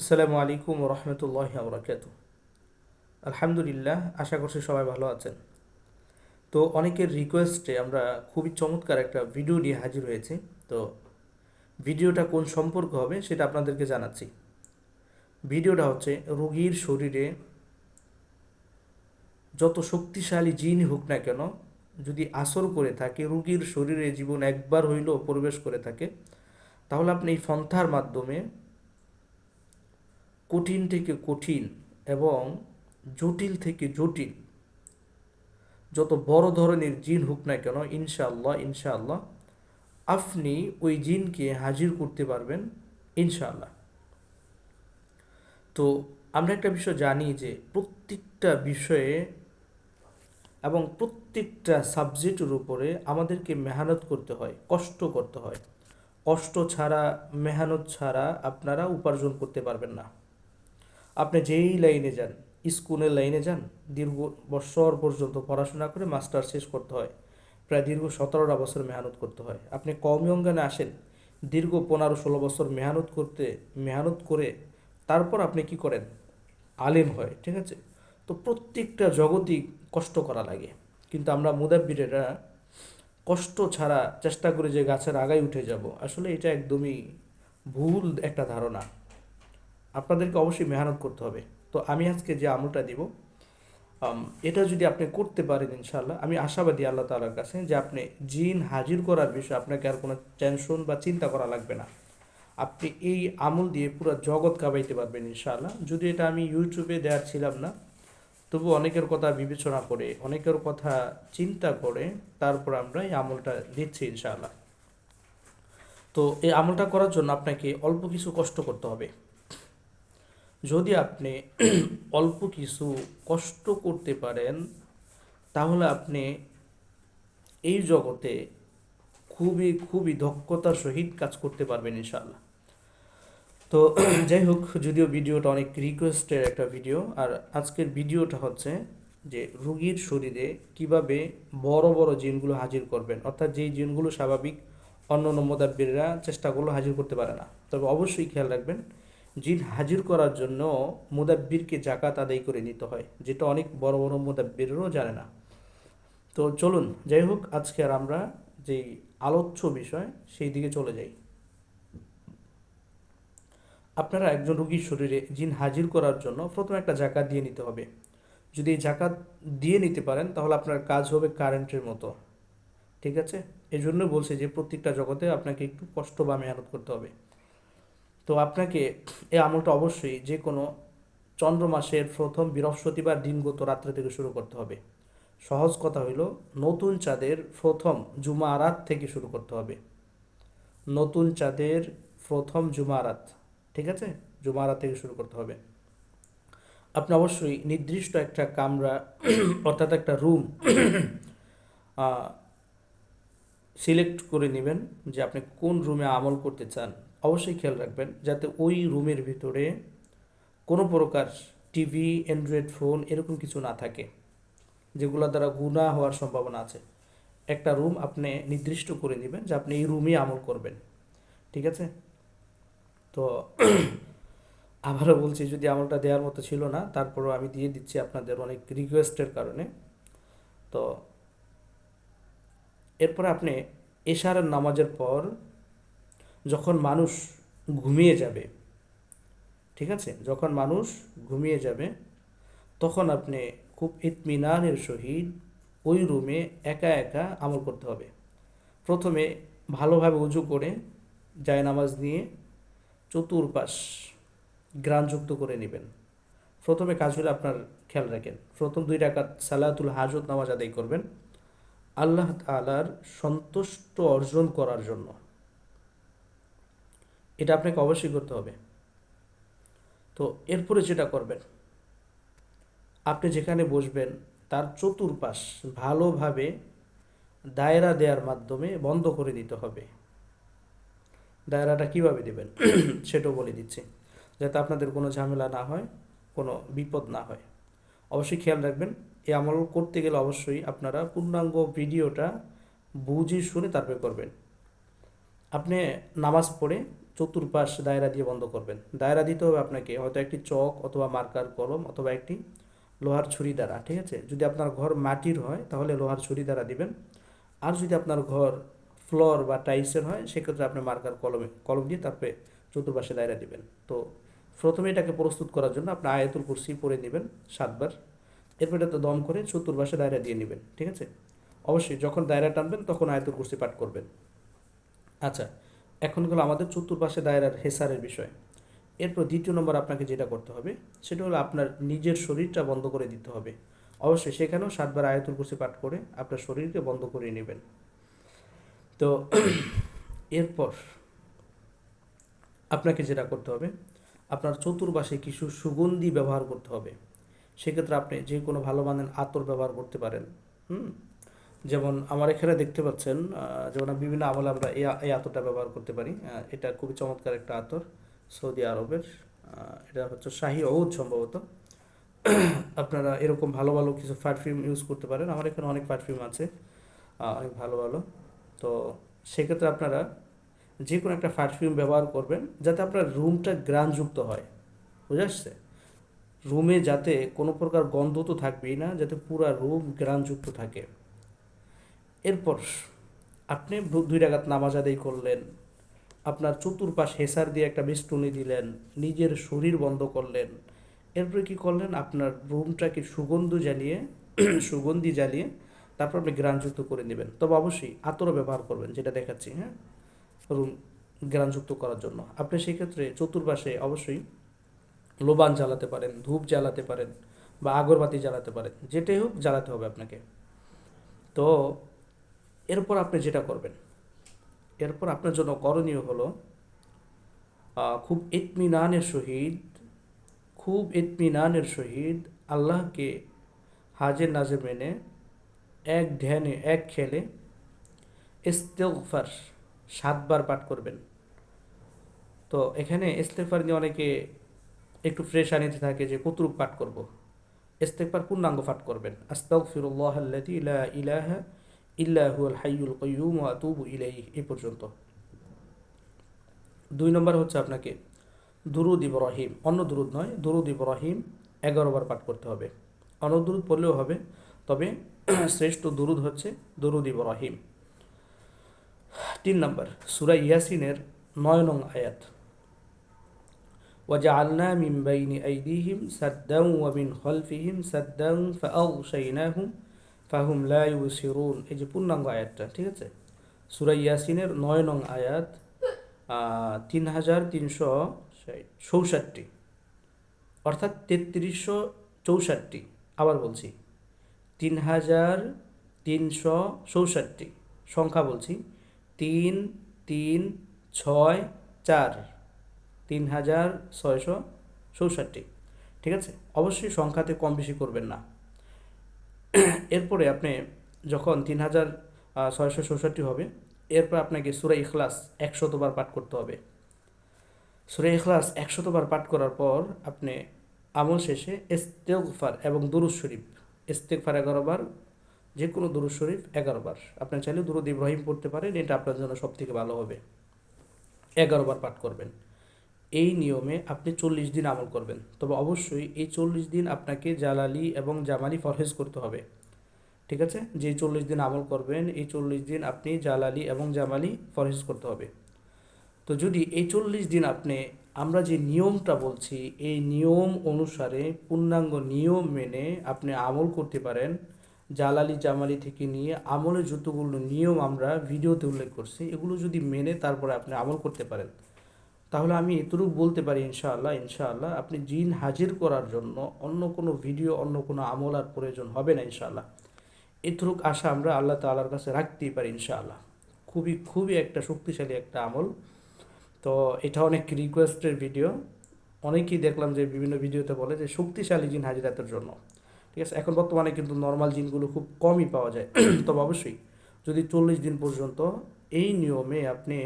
আসসালামু আলাইকুম রহমতুল্লাহ বরাকাত আলহামদুলিল্লাহ, আশা করছি সবাই ভালো আছেন। তো অনেকের রিকোয়েস্টে আমরা খুবই চমৎকার একটা ভিডিও নিয়ে হাজির হয়েছি। তো ভিডিওটা কোন সম্পর্ক হবে সেটা আপনাদেরকে জানাচ্ছি। ভিডিওটা হচ্ছে, রোগীর শরীরে যত শক্তিশালী জিন হোক না কেন, যদি আসর করে থাকে, রোগীর শরীরে জীবন একবার হইলেও প্রবেশ করে থাকে, তাহলে আপনি এই ফন্থার মাধ্যমে কঠিন থেকে কঠিন এবং জটিল থেকে জটিল। যত বড় ধরনের জিন হোক না কেন, ইনশাআল্লাহ ইনশাআল্লাহ, আপনি ওই জিনকে হাজির করতে পারবেন, ইনশাআল্লাহ। তো আমরা একটা বিষয় জানি যে প্রত্যেকটা বিষয়ে এবং প্রত্যেকটা সাবজেক্টের উপরে আমাদেরকে মেহনত করতে হয়, কষ্ট করতে হয়। কষ্ট ছাড়া, মেহনত ছাড়া আপনারা উপার্জন করতে পারবেন না। আপনি যেই লাইনে যান, স্কুলের লাইনে যান, দীর্ঘ বছর পর্যন্ত পড়াশোনা করে মাস্টার শেষ করতে হয়। প্রায় দীর্ঘ সতেরোটা বছর মেহনত করতে হয়। আপনি কমই অঙ্গনে আসেন, দীর্ঘ পনেরো ষোলো বছর মেহনত করতে, মেহনত করে তারপর আপনি কি করেন? আলেম হয়, ঠিক আছে? তো প্রত্যেকটা জগতই কষ্ট করা লাগে। কিন্তু আমরা মুদাব্বিরেরা কষ্ট ছাড়া চেষ্টা করে যে গাছের আগায় উঠে যাব, আসলে এটা একদমই ভুল একটা ধারণা। আপনাদেরকে অবশ্যই মেহনত করতে হবে। তো আমি আজকে যে আমলটা দিব এটা যদি আপনি করতে পারেন ইনশাল্লাহ আমি আশাবাদী আল্লাহ তালার কাছে যে আপনি জিন হাজির করার বিষয়ে আপনাকে আর কোনো টেনশন বা চিন্তা করা লাগবে না। আপনি এই আমল দিয়ে পুরো জগৎ কাবাইতে পারবেন ইনশাআল্লাহ। যদি এটা আমি ইউটিউবে দেওয়ার ছিলাম না, তবু অনেকের কথা বিবেচনা করে, অনেকের কথা চিন্তা করে তারপর আমরা এই আমলটা দিচ্ছি ইনশাআল্লাহ। তো এই আমলটা করার জন্য আপনাকে অল্প কিছু কষ্ট করতে হবে। যদি আপনি অল্প কিছু কষ্ট করতে পারেন, তাহলে আপনি এই জগতে খুবই খুবই দক্ষতার সহিত কাজ করতে পারবেন ইনশাআল্লাহ। তো যাই হোক, যদিও ভিডিওটা অনেক রিকোয়েস্টের একটা ভিডিও আর আজকের ভিডিওটা হচ্ছে যে রুগীর শরীরে কীভাবে বড় বড় জিনগুলো হাজির করবেন, অর্থাৎ যেই জিনগুলো স্বাভাবিক অন্য অন্য মোদাব্বিররা চেষ্টা করলেও হাজির করতে পারে না। তবে অবশ্যই খেয়াল রাখবেন জিন হাজির করার জন্য মুদাব্বিরকে জাকাত আদায় করে নিতে হয়, যেটা অনেক বড় বড় মুদাব্বিরও জানে না। তো চলুন, যাই হোক, আজকে আর আমরা যেই আলোচ্য বিষয়, সেই দিকে চলে যাই। আপনারা একজন রোগীর শরীরে জিন হাজির করার জন্য প্রথমে একটা জাকাত দিয়ে নিতে হবে। যদি এই জাকাত দিয়ে নিতে পারেন, তাহলে আপনার কাজ হবে কারেন্টের মতো। ঠিক আছে? এই জন্য বলছি যে প্রত্যেকটা জগতে আপনাকে একটু কষ্ট বা মেহনত করতে হবে। তো আপনাকে এই আমলটা অবশ্যই যে কোনো চন্দ্র মাসের প্রথম বৃহস্পতিবার দিনগত রাত্রে থেকে শুরু করতে হবে। সহজ কথা হইল, নতুন চাঁদের প্রথম জুমা রাত থেকে শুরু করতে হবে। নতুন চাঁদের প্রথম জুমা রাত ঠিক আছে? জুমা রাত থেকে শুরু করতে হবে। আপনি অবশ্যই নির্দিষ্ট একটা কামরা, অর্থাৎ একটা রুম সিলেক্ট করে নেবেন যে আপনি কোন রুমে আমল করতে চান। অবশ্যই খেয়াল রাখবেন যাতে ওই রুমের ভিতরে কোনো প্রকার টিভি, অ্যান্ড্রয়েড ফোন এরকম কিছু না থাকে, যেগুলো দ্বারা গুণা হওয়ার সম্ভাবনা আছে। একটা রুম আপনি নির্দিষ্ট করে নেবেন যে আপনি এই রুমে আমল করবেন। ঠিক আছে? তো আবারও বলছি, যদি আমলটা দেওয়ার মতো ছিল না, তারপরও আমি দিয়ে দিচ্ছি আপনাদের অনেক রিকোয়েস্টের কারণে। তো এরপরে আপনি এশারের নামাজের পর যখন মানুষ ঘুমিয়ে যাবে, ঠিক আছে? যখন মানুষ ঘুমিয়ে যাবে, তখন আপনি খুব ইতমিনানের সহিত ওই রুমে একা একা আমল করতে হবে। প্রথমে ভালোভাবে উজু করে জায় নামাজ নিয়ে চতুর্পাশ গ্রানযুক্ত করে নেবেন। প্রথমে কাজ হলে আপনার খেয়াল রাখেন। প্রথম দুই রাকাত সালাতুল হাজত নামাজ আদায় করবেন। আল্লাহ তালার সন্তুষ্ট অর্জন করার জন্য। এটা আপনাকে অবশ্যই করতে হবে। তো এরপরে যেটা করবেন, আপনি যেখানে বসবেন তার চতুর্পাশ ভালোভাবে দায়রা দেওয়ার মাধ্যমে বন্ধ করে দিতে হবে। দায়রাটা কীভাবে দেবেন? সেটাও বলে দিচ্ছি, যাতে আপনাদের কোনো ঝামেলা না হয়, কোনো বিপদ না হয়। অবশ্যই খেয়াল রাখবেন, এই আমল করতে গেলে অবশ্যই আপনারা পূর্ণাঙ্গ ভিডিওটা বুঝে শুনে তারপরে করবেন। আপনি নামাজ পড়ে চতুর্পাশ দায়রা দিয়ে বন্ধ করবেন। দায়রা দিতে হবে আপনাকে হয়তো একটি চক অথবা মার্কার কলম অথবা একটি লোহার ছুরি দ্বারা, ঠিক আছে? যদি আপনার ঘর মাটির হয়, তাহলে লোহার ছুরি দ্বারা দিবেন। আর যদি আপনার ঘর ফ্লোর বা টাইলসের হয়, সেক্ষেত্রে আপনি মার্কার কলমে, কলম দিয়ে তারপরে চতুর্পাশে দায়রা দিবেন। তো প্রথমে এটাকে প্রস্তুত করার জন্য আপনি আয়াতুল কুরসি পরে নেবেন সাতবার। এরপর এটাতে দম করে চতুর্পাশে দায়রা দিয়ে নেবেন, ঠিক আছে? অবশ্যই যখন দায়রা টানবেন, তখন আয়াতুল কুরসি পাঠ করবেন। আচ্ছা এখন হলো আমাদের চতুর্পাশে দায়রার হেসারের বিষয়। এরপর দ্বিতীয় নম্বর আপনাকে যেটা করতে হবে, সেটা হলো আপনার নিজের শরীরটা বন্ধ করে দিতে হবে। অবশ্যই সেখানেও সাতবার আয়াতুল কুরসি পাঠ করে আপনার শরীরকে বন্ধ করে নেবেন। তো এরপর আপনাকে যেটা করতে হবে, আপনার চতুর্পাশে কিছু সুগন্ধি ব্যবহার করতে হবে। সেক্ষেত্রে আপনি যে কোনো ভালো মানের আতর ব্যবহার করতে পারেন। হুম? যেমন আমার এখানে দেখতে পাচ্ছেন যেমন বিভিন্ন আমলে আমরা এই আতরটা ব্যবহার করতে পারি। এটা খুবই চমৎকার একটা আতর সৌদি আরবের। এটা হচ্ছে শাহি ঔদ সম্ভবত। আপনারা এরকম ভালো ভালো কিছু পারফিউম ইউজ করতে পারেন। আমার এখানে অনেক পারফিউম আছে। অনেক ভালো ভালো। তো সেক্ষেত্রে আপনারা যে কোনো একটা পারফিউম ব্যবহার করবেন যাতে আপনার রুমটা গ্রানযুক্ত হয়। বুঝে আসছে? রুমে যাতে কোনো প্রকার গন্ধ তো থাকবেই না, যাতে পুরা রুম গ্রানযুক্ত থাকে। এরপর আপনি দুই রাগাত নামাজ আদায় করলেন, আপনার চতুর্পাশ হেসার দিয়ে একটা বেষ্টনী দিলেন, নিজের শরীর বন্ধ করলেন। এরপরে কি করলেন? আপনার রুমটাকে সুগন্ধ জ্বালিয়ে, সুগন্ধি জ্বালিয়ে তারপর আপনি গ্রানযুক্ত করে নেবেন। তবে অবশ্যই আতরও ব্যবহার করবেন, যেটা দেখাচ্ছি হ্যাঁ? রুম গ্রানযুক্ত করার জন্য। আপনি সেক্ষেত্রে চতুর্পাশে অবশ্যই লোবান জ্বালাতে পারেন, ধূপ জ্বালাতে পারেন বা আগরবাতি জ্বালাতে পারেন, যেটাই হোক জ্বালাতে হবে আপনাকে। তো এরপর আপনি যেটা করবেন, এরপর আপনার জন্য করণীয় হলো খুব ইতমিনানের সহিত, খুব ইতমিনানের সহিত আল্লাহকে হাজের নাজে মেনে এক ধ্যানে, এক খেলে ইস্তেগফার সাতবার পাঠ করবেন। তো এখানে ইস্তেগফার নিয়ে অনেকে একটু ফ্রেশ আনিতে থাকে যে কতরূপ পাঠ করব। ইস্তেগফার পূর্ণাঙ্গ পাঠ করবেন। আস্তাগফিরুল্লাহ আল্লাযী লা ইলাহা ইল্লা হুয়াল হাইয়ুল কাইয়্যুম ওয়া আতুবু ইলাইহি এই পর্যন্ত দুই নম্বর হচ্ছে আপনাকে দুরুদ ইব্রাহিম অন্য দুরুদ নয় দুরুদ ইব্রাহিম এগারো বার পাঠ করতে হবে অন্য দুরুদ পড়লেও হবে তবে শ্রেষ্ঠ দুরুদ হচ্ছে দুরুদ ইব্রাহিম তিন নম্বর সুরা ইয়াসিনের নয় নং আয়াত وجعلنا من بين أيديهم سدا ومن خلفهم سدا فأغشيناهم ফাহুম লা ইউবসিরুন এই যে পূর্ণাঙ্গ আয়াতটা, ঠিক আছে? সূরা ইয়াসিনের নয় নং আয়াত তিন হাজার তিনশো চৌষট্টি। অর্থাৎ তেত্রিশশো চৌষট্টি, আবার বলছি। তিন হাজার তিনশো চৌষট্টি, সংখ্যা বলছি। তিন তিন, ছয়, চার তিন হাজার ছয়শো চৌষট্টি। ঠিক আছে? অবশ্যই সংখ্যাতে কম বেশি করবেন না। এরপরে আপনি যখন তিন হাজার ছয়শো চৌষট্টি হবে, এরপর আপনাকে সুরা ইখলাস একশতবার পাঠ করতে হবে। সুরা ইখলাস একশতবার পাঠ করার পর আপনি আমল শেষে ইস্তেগফার এবং দুরুজ শরীফ, ইস্তেগফার এগারো বার যে কোনো দুরুজ শরীফ এগারো বার। আপনি চাইলে দুরুদ ইব্রাহিম পড়তে পারেন, এটা আপনার জন্য সব থেকে ভালো হবে। এগারো বার পাঠ করবেন। এই নিয়মে আপনি চল্লিশ দিন আমল করবেন। তবে অবশ্যই এই চল্লিশ দিন আপনাকে জালালি এবং জামালি ফরহেজ করতে হবে। ঠিক আছে? যে চল্লিশ দিন আমল করবেন, এই চল্লিশ দিন আপনি জালালি এবং জামালি ফরহেজ করতে হবে। তো যদি এই চল্লিশ দিন আপনি, আমরা যে নিয়মটা বলছি, এই নিয়ম অনুসারে পূর্ণাঙ্গ নিয়ম মেনে আপনি আমল করতে পারেন। জালালি, জামালি থেকে নিয়ে আমলের যতগুলো নিয়ম আমরা ভিডিওতে উল্লেখ করছি, এগুলো যদি মেনে তারপরে আপনি আমল করতে পারেন। তাহলে আমি এতটুকু বলতে পারি ইনশাআল্লাহ ইনশাআল্লাহ আপনি জিন হাজির করার জন্য অন্য কোনো ভিডিও, অন্য কোনো আমল আর প্রয়োজন হবে না ইনশাআল্লাহ। এতটুক আশা আমরা আল্লাহ তাআলার কাছে রাখতেই পারি ইনশাআল্লাহ। খুবই খুবই একটা শক্তিশালী একটা আমল। তো এটা অনেক রিকোয়েস্টের ভিডিও অনেকেই দেখলাম যে বিভিন্ন ভিডিওতে বলে যে শক্তিশালী জিন হাজিরাতের জন্য। ঠিক আছে, এখন বর্তমানে কিন্তু নর্মাল জিনগুলো খুব কমই পাওয়া যায়। তবে অবশ্যই যদি চল্লিশ দিন পর্যন্ত এই নিয়মে আপনি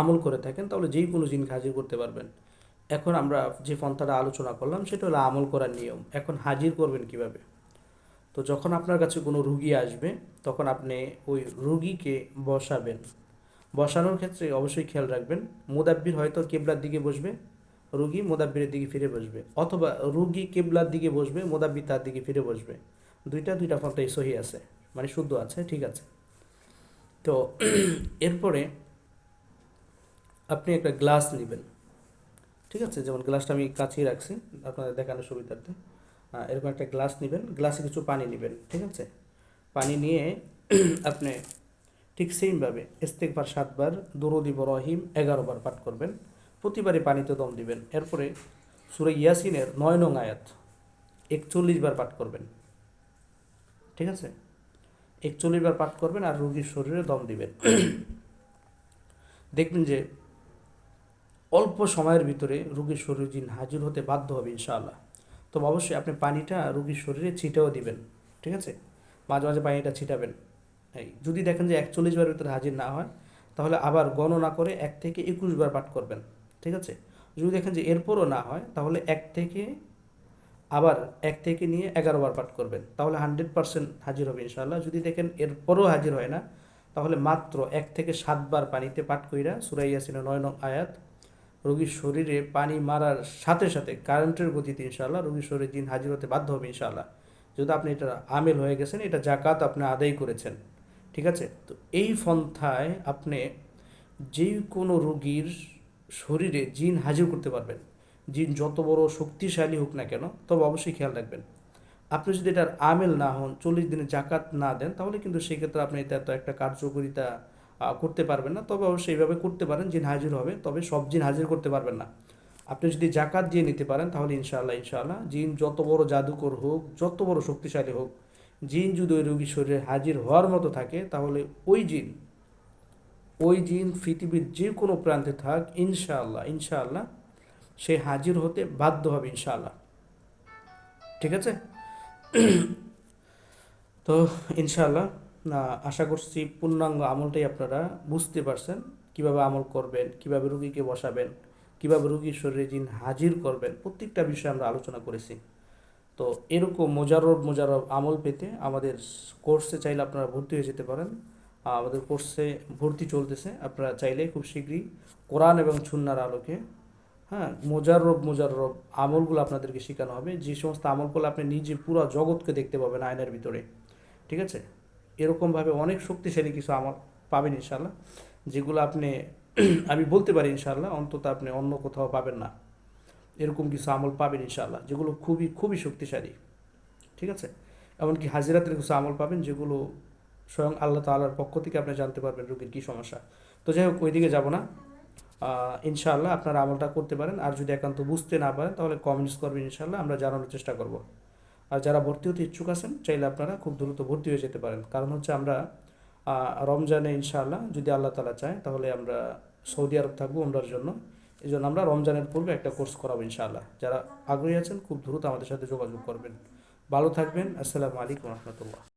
আমল করে থাকেন, তাহলে যেই কোনো জিন হাজির করতে পারবেন। এখন আমরা যে পন্থাটা আলোচনা করলাম, সেটা হলো আমল করার নিয়ম। এখন হাজির করবেন কীভাবে? তো যখন আপনার কাছে কোনো রুগী আসবে, তখন আপনি ওই রুগীকে বসাবেন। বসানোর ক্ষেত্রে অবশ্যই খেয়াল রাখবেন, মোদাব্বির হয়তো কেবলার দিকে বসবে, রুগী মোদাব্বিরের দিকে ফিরে বসবে। অথবা রুগী কেবলার দিকে বসবে, মোদাব্বির তার দিকে ফিরে বসবে। দুইটা দুইটা ফন্টাই সহি আছে মানে শুদ্ধ আছে, ঠিক আছে। তো এরপরে আপনি একটা গ্লাস নেবেন। ঠিক আছে? যেমন গ্লাসটা আমি কাছেই রাখছি, আপনাদের দেখানোর সুবিধার্থে। এরকম একটা গ্লাস নেবেন গ্লাসে কিছু পানি নেবেন, ঠিক আছে? পানি নিয়ে আপনি ঠিক সেমভাবে ইস্তেকবার সাতবার, দুরুদ ইব্রাহিম এগারো বার পাঠ করবেন। প্রতিবারই পানিতে দম দিবেন। এরপরে সুরে ইয়াসিনের নয় নং আয়াত, একচল্লিশ বার পাঠ করবেন। ঠিক আছে? একচল্লিশ বার পাঠ করবেন আর রোগীর শরীরে দম দিবেন। দেখবেন যে অল্প সময়ের ভিতরে রুগীর শরীর জিন হাজির হতে বাধ্য হবে ইনশাআল্লাহ। তবে অবশ্যই আপনি পানিটা রুগীর শরীরে ছিটেও দিবেন, ঠিক আছে? মাঝে মাঝে পানিটা ছিটাবেন। এই যদি দেখেন যে একচল্লিশ বারের ভিতরে হাজির না হয়, তাহলে আবার গণনা করে এক থেকে একুশ বার পাঠ করবেন, ঠিক আছে? যদি দেখেন যে এরপরও না হয়, তাহলে এক থেকে আবার এক থেকে নিয়ে এগারো বার পাঠ করবেন, তাহলে হান্ড্রেড পার্সেন্ট হাজির হবে ইনশাআল্লাহ। যদি দেখেন এরপরও হাজির হয় না, তাহলে মাত্র এক থেকে সাতবার পানিতে পাঠ কইরা সুরাই ইয়াসিনের নয় নং আয়াত রোগীর শরীরে পানি মারার সাথে সাথে কারেন্টের গতিতে ইনশাআল্লাহ রোগীর শরীরে দিন হাজির হতে বাধ্য হবে ইনশাআল্লাহ। যদি আপনি এটা আমেল হয়ে গেছেন, এটা জাকাত আপনি আদায় করেছেন, ঠিক আছে? তো এই পন্থায় আপনি যে কোনো রোগীর শরীরে জিন হাজির করতে পারবেন। জিন যত বড় শক্তিশালী হোক না কেন, তবে অবশ্যই খেয়াল রাখবেন। আপনি যদি এটার আমেল না হন, চল্লিশ দিনে জাকাত না দেন, তাহলে কিন্তু সেক্ষেত্রে আপনি এটা তো একটা কার্যকরিতা করতে পারবেন না। তবে অবশ্যই এইভাবে করতে পারেন, জিন হাজির হবে। তবে সব জিন হাজির করতে পারবেন না। আপনি যদি জাকাত দিয়ে নিতে পারেন, তাহলে ইনশাআল্লাহ ইনশাআল্লাহ জিন যত বড় জাদুকর হোক, যত বড় শক্তিশালী হোক, জিন যদি ওই রোগীর শরীরে হাজির হওয়ার মতো থাকে, তাহলে ওই জিন ওই জিন পৃথিবীর যে কোনো প্রান্তে থাক, ইনশাআল্লাহ ইনশাআল্লাহ সে হাজির হতে বাধ্য হবে, ইনশাআল্লাহ। ঠিক আছে? তো ইনশাআল্লাহ আশা করছি পূর্ণাঙ্গ আমলটাই আপনারা বুঝতে পারছেন। কীভাবে আমল করবেন, কীভাবে রুগীকে বসাবেন, কীভাবে রুগীর শরীরে জিন হাজির করবেন, প্রত্যেকটা বিষয়ে আমরা আলোচনা করেছি। তো এরকম মোজারব মোজারব আমল পেতে আমাদের কোর্সে চাইলে আপনারা ভর্তি হয়ে যেতে পারেন। আমাদের কোর্সে ভর্তি চলতেছে। আপনারা চাইলে খুব শীঘ্রই কোরআন এবং ছুন্নার আলোকে হ্যাঁ মোজাররব মোজাররব আমলগুলো আপনাদেরকে শেখানো হবে। যে সমস্ত আমল করলে আপনি নিজে পুরো জগৎকে দেখতে পাবেন আয়নার ভিতরে। ঠিক আছে? এরকমভাবে অনেক শক্তিশালী কিছু আমল পাবেন ইনশাল্লাহ যেগুলো আপনি আমি বলতে পারি ইনশাল্লাহ অন্তত আপনি অন্য কোথাও পাবেন না। এরকম কিছু আমল পাবেন ইনশাল্লাহ যেগুলো খুবই খুবই শক্তিশালী। ঠিক আছে? এমনকি হাজিরাতের কিছু আমল পাবেন যেগুলো স্বয়ং আল্লাহ তাআলার পক্ষ থেকে আপনি জানতে পারবেন রোগীর কী সমস্যা। তো যাই হোক, ওইদিকে যাব না। ইনশাআল্লাহ আপনারা আমলটা করতে পারেন। আর যদি একান্ত বুঝতে না পারেন, তাহলে কমেন্টস করবেন ইনশাআল্লাহ, আমরা জানানোর চেষ্টা করব। আর যারা ভর্তি হতে ইচ্ছুক আছেন, চাইলে আপনারা খুব দ্রুত ভর্তি হয়ে যেতে পারেন। কারণ হচ্ছে আমরা রমজানে ইনশাআল্লাহ যদি আল্লাহ তালা চায়, তাহলে আমরা সৌদি আরব থাকব ওমরার জন্য। এই জন্য আমরা রমজানের পূর্বে একটা কোর্স করাবো ইনশাআল্লাহ। যারা আগ্রহী আছেন, খুব দ্রুত আমাদের সাথে যোগাযোগ করবেন। ভালো থাকবেন। আসসালামু আলাইকুম রহমতুল্লাহ।